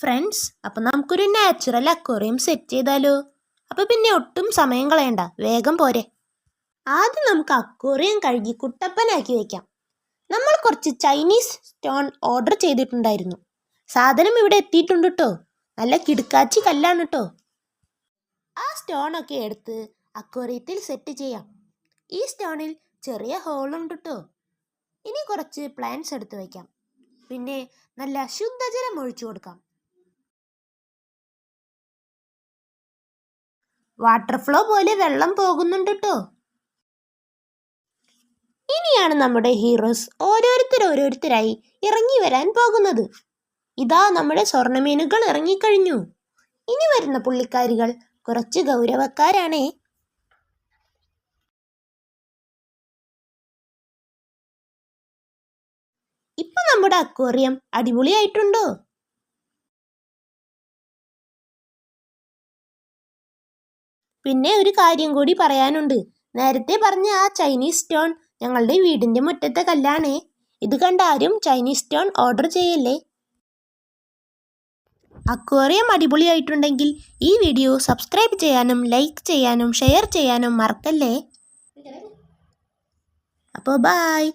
Friends അപ്പം നമുക്കൊരു natural aquarium set ചെയ്താലോ? അപ്പം പിന്നെ ഒട്ടും സമയം കളയണ്ട. വേഗം പോരെ. ആദ്യം നമുക്ക് അക്വേറിയം കഴുകി കുട്ടപ്പനാക്കി വെക്കാം. നമ്മൾ കുറച്ച് ചൈനീസ് സ്റ്റോൺ ഓർഡർ ചെയ്തിട്ടുണ്ടായിരുന്നു. സാധനം ഇവിടെ എത്തിയിട്ടുണ്ട് കേട്ടോ നല്ല കിടുക്കാച്ചി കല്ലാണ് കേട്ടോ ആ സ്റ്റോണൊക്കെ എടുത്ത് അക്വേറിയത്തിൽ സെറ്റ് ചെയ്യാം. ഈ സ്റ്റോണിൽ ചെറിയ ഹോളുണ്ട് കേട്ടോ ഇനി കുറച്ച് പ്ലാന്റ്സ് എടുത്ത് വയ്ക്കാം പിന്നെ നല്ല ശുദ്ധജലം ഒഴിച്ചു കൊടുക്കാം. വാട്ടർ ഫ്ലോ പോലെ വെള്ളം പോകുന്നുണ്ട് കേട്ടോ ഇനിയാണ് നമ്മുടെ ഹീറോസ് ഓരോരുത്തർ ഓരോരുത്തരായി ഇറങ്ങി വരാൻ പോകുന്നത്. ഇതാ നമ്മുടെ സ്വർണമീനുകൾ ഇറങ്ങിക്കഴിഞ്ഞു. ഇനി വരുന്ന പുള്ളിക്കാരികൾ കുറച്ച് ഗൗരവക്കാരാണേ. ഇപ്പൊ നമ്മുടെ അക്വേറിയം അടിപൊളിയായിട്ടുണ്ടോ? പിന്നെ ഒരു കാര്യം കൂടി പറയാനുണ്ട്. നേരത്തെ പറഞ്ഞ ആ ചൈനീസ് സ്റ്റോൺ ഞങ്ങളുടെ വീടിന്റെ മുറ്റത്തെ കല്ലാണേ. ഇത് കണ്ടാരും ചൈനീസ് സ്റ്റോൺ ഓർഡർ ചെയ്യല്ലേ? അക്വേറിയം അടിപൊളിയായിട്ടുണ്ടെങ്കിൽ ഈ വീഡിയോ സബ്സ്ക്രൈബ് ചെയ്യാനും ലൈക്ക് ചെയ്യാനും ഷെയർ ചെയ്യാനും മറക്കല്ലേ? അപ്പോൾ ബായ്